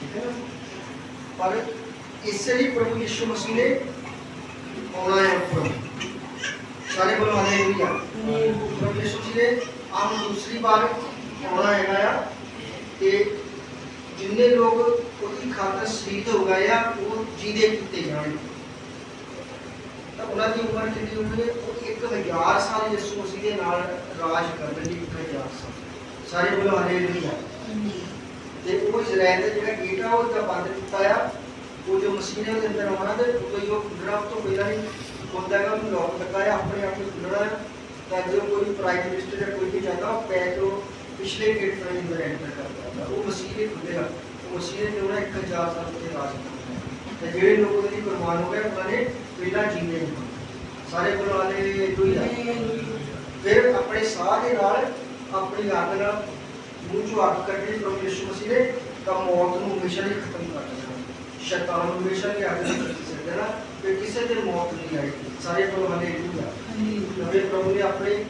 ਠੀਕ ਹੈ ਨਾ ਪਰ ਇਸੇ ਲਈ ਪ੍ਰਭੂ ਯਿਸੂ ਮਸੀਹ ਨੇ ਆਉਣਾ ਹੈ ਉੱਪਰ। ਸਾਰੇ ਬੋਲੋ ਹਾਲੇਲੂਇਆ ਪ੍ਰਭੂ ਯਿਸੂ ਜੀ ਨੇ ਆਮ ਦੂਸਰੀ ਵਾਰ ਆਉਣਾ ਹੈਗਾ ਤੇ ਜਿੰਨੇ ਲੋਕ ਉਹਦੀ ਖਾਤਰ ਸ਼ਹੀਦ ਹੋ ਗਏ ਆ, ਉਹ ਜੀਦੇ ਕੀਤੇ ਜਾਣਗੇ ਤਾਂ ਉਹਨਾਂ ਦੀ ਉਮਰ ਕਿੰਨੀ ਹੋਣੀ ਹੈ ਉਹ 1000 ਸਾਲ ਯਿਸੂ ਮਸੀਹ ਦੇ ਨਾਲ ਰਾਜ ਕਰਨਗੇ 1000 ਸਾਲ। ਸਾਰੇ ਬੋਲੋ ਹਾਲੇਲੂਇਆ ਤੇ ਉਹ ਇਜ਼ਰਾਈਲ ਦਾ ਜਿਹੜਾ ਗੇਟ ਆ ਉਹ ਤਾਂ ਬੰਦ ਕੀਤਾ ਆ ਉਹ ਜੋ ਮਸੀਹ ਨੇ ਉਹਦੇ ਅੰਦਰ ਆਉਣਾ ਤੇ ਉਹ ਜੋ ਖੁੱਲਣਾ ਤੋਂ ਪਹਿਲਾਂ ਹੀ ਹੁੰਦਾ ਹੈਗਾ ਉਹਨੂੰ ਲੋਕ ਲੱਗਾ ਆ ਆਪਣੇ ਆਪ ਨੂੰ ਖੁੱਲਣਾ ਹੈ ਤਾਂ ਜੋ ਕੋਈ ਪ੍ਰਾਈਮ ਮਿਨਿਸਟਰ ਜਾਂ ਕੋਈ ਵੀ ਜਾਂਦਾ ਉਹ ਪੈ ਤੋਂ ਪਿਛਲੇ ਗੇਟ ਤੋਂ ਹੀ ਅੰਦਰ ਐਂਟਰ ਕਰਦਾ ਤਾਂ ਉਹ ਮਸੀਹ ਨੇ ਖੁੱਲੇਗਾ ਉਹ ਮਸੀਹ ਨੇ ਜਿਹੜਾ 1000 ਸਾਲ ਉੱਤੇ ਰਾਜ ਕਰਨਾ ਤੇ ਜਿਹੜੇ ਲੋਕ ਉਹਦੇ ਲਈ ਕੁਰਬਾਨ ਹੋ ਗਏ ਉਹਨਾਂ ਨੇ ਪਹਿਲਾਂ ਜੀਣੇ ਨਹੀਂ ਸਾਰੇ ਕੋਲ ਵਾਲੇ ਦੁਈਆ ਫਿਰ ਆਪਣੇ ਸਾਹ ਦੇ ਨਾਲ ਆਪਣੀ ਅੱਗ ਨਾਲ ਮੂੰਹ ਚੋਂ ਅੱਗ ਕੱਢੀ ਪ੍ਰਭੂ ਯਿਸੂ ਮਸੀਹ ਨੇ ਤਾਂ ਮੌਤ ਨੂੰ ਹਮੇਸ਼ਾ ਲਈ ਖਤਮ ਕਰ ਦੇਣਾ ਸ਼ੈਤਾਨ ਨੂੰ ਹਮੇਸ਼ਾ ਲਈ ਅੱਗ ਨਾਲ ਕੱਢ ਦੇਣਾ ਕਿ ਕਿਸੇ ਤੇ ਮੌਤ ਨਹੀਂ ਆਏਗੀ। ਸਾਰੇ ਕੋਲ ਵਾਲੇ ਦੁਈਆ ਨਵੇਂ ਪ੍ਰਭੂ ਨੇ ਆਪਣੇ